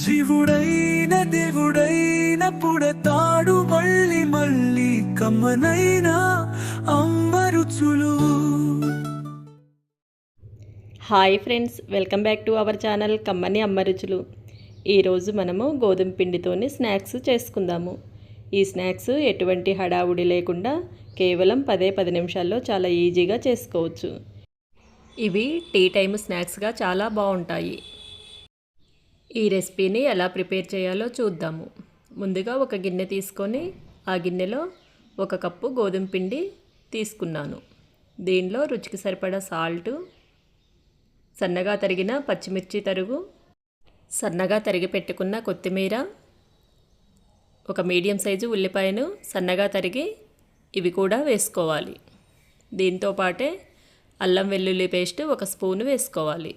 జీవుడైన దేవుడైన పుడతాడు మళ్ళీ మళ్ళీ కమ్మనైన అమ్మరుచులు hi friends welcome back to our channel కమ్మని అమ్మ రుచులు ఈరోజు మనము గోధుమ పిండితోని స్నాక్స్ చేసుకుందాము. ఈ స్నాక్స్ ఎటువంటి హడావుడి లేకుండా కేవలం పదే పది నిమిషాల్లో చాలా ఈజీగా చేసుకోవచ్చు. ఇవి టీ టైమ్ స్నాక్స్గా చాలా బాగుంటాయి. ఈ రెసిపీని ఎలా ప్రిపేర్ చేయాలో చూద్దాము. ముందుగా ఒక గిన్నె తీసుకొని ఆ గిన్నెలో ఒక కప్పు గోధుమ పిండి తీసుకున్నాను. దీనిలో రుచికి సరిపడా సాల్టు సన్నగా తరిగిన పచ్చిమిర్చి తరుగు సన్నగా తరిగి పెట్టుకున్న కొత్తిమీర ఒక మీడియం సైజు ఉల్లిపాయను సన్నగా తరిగి ఇవి కూడా వేసుకోవాలి. దీంతో పాటే అల్లం వెల్లుల్లి పేస్ట్ ఒక స్పూను వేసుకోవాలి.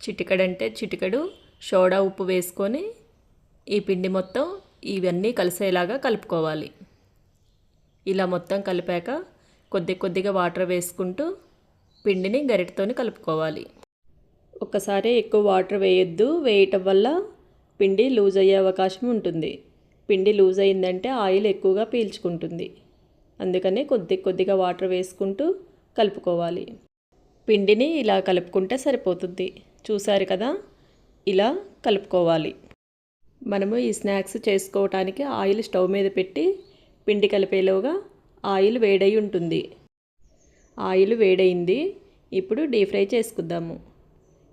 చిటికడంటే చిటికడు సోడా ఉప్పు వేసుకొని ఈ పిండి మొత్తం ఇవన్నీ కలిసేలాగా కలుపుకోవాలి. ఇలా మొత్తం కలిపాక కొద్ది కొద్దిగా వాటర్ వేసుకుంటూ పిండిని గరిటతోని కలుపుకోవాలి. ఒక్కసారి ఎక్కువ వాటర్ వేయొద్దు వేయటం వల్ల పిండి లూజ్ అయ్యే అవకాశం ఉంటుంది. పిండి లూజ్ అయిందంటే ఆయిల్ ఎక్కువగా పీల్చుకుంటుంది. అందుకని కొద్ది కొద్దిగా వాటర్ వేసుకుంటూ కలుపుకోవాలి. పిండిని ఇలా కలుపుకుంటే సరిపోతుంది. చూసారు కదా? ఇలా కలుపుకోవాలి. మనము ఈ స్నాక్స్ చేసుకోవటానికి ఆయిల్ స్టవ్ మీద పెట్టి పిండి కలిపేలోగా ఆయిల్ వేడై ఉంటుంది. ఆయిల్ వేడైంది. ఇప్పుడు డీప్ ఫ్రై చేసుకుందాము.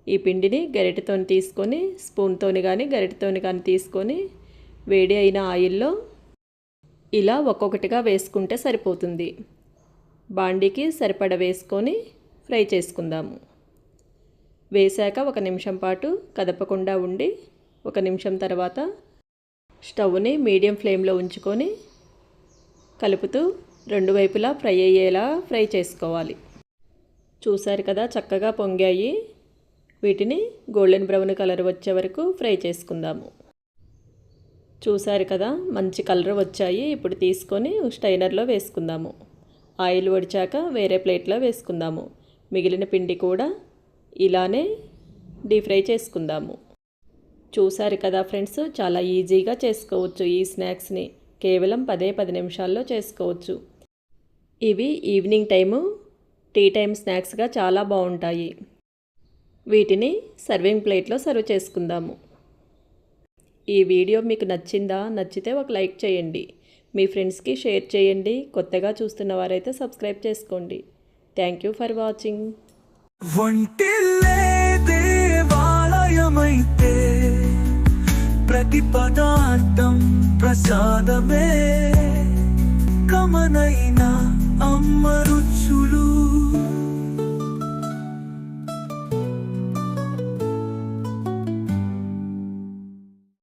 ఈ పిండిని గరిటెతో తీసుకొని స్పూన్తోని కానీ గరిటెతోని కానీ తీసుకొని వేడి అయిన ఆయిల్లో ఇలా ఒక్కొక్కటిగా వేసుకుంటే సరిపోతుంది. బాండీకి సరిపడ వేసుకొని ఫ్రై చేసుకుందాము. వేశాక ఒక నిమిషం పాటు కదపకుండా ఉండి ఒక నిమిషం తర్వాత స్టవ్ని మీడియం ఫ్లేమ్లో ఉంచుకొని కలుపుతూ రెండు వైపులా ఫ్రై అయ్యేలా ఫ్రై చేసుకోవాలి. చూశారు కదా చక్కగా పొంగాయి. వీటిని గోల్డెన్ బ్రౌన్ కలర్ వచ్చే వరకు ఫ్రై చేసుకుందాము. చూశారు కదా మంచి కలర్ వచ్చాయి. ఇప్పుడు తీసుకొని స్టైనర్లో వేసుకుందాము. ఆయిల్ వడిచాక వేరే ప్లేట్లో వేసుకుందాము. మిగిలిన పిండి కూడా ఇలానే డీప్ ఫ్రై చేసుకుందాము. చూసారు కదా ఫ్రెండ్స్ చాలా ఈజీగా చేసుకోవచ్చు ఈ స్నాక్స్ని. కేవలం పదే పది నిమిషాల్లో చేసుకోవచ్చు. ఇవి ఈవినింగ్ టైము టీ టైం స్నాక్స్గా చాలా బాగుంటాయి. వీటిని సర్వింగ్ ప్లేట్లో సర్వ్ చేసుకుందాము. ఈ వీడియో మీకు నచ్చిందా? నచ్చితే ఒక లైక్ చేయండి. మీ ఫ్రెండ్స్కి షేర్ చేయండి. కొత్తగా చూస్తున్న వారైతే సబ్స్క్రైబ్ చేసుకోండి. Thank you for watching. వంటిల్లే దేవాలయమైతే ప్రతి పదార్థం ప్రసాదమే.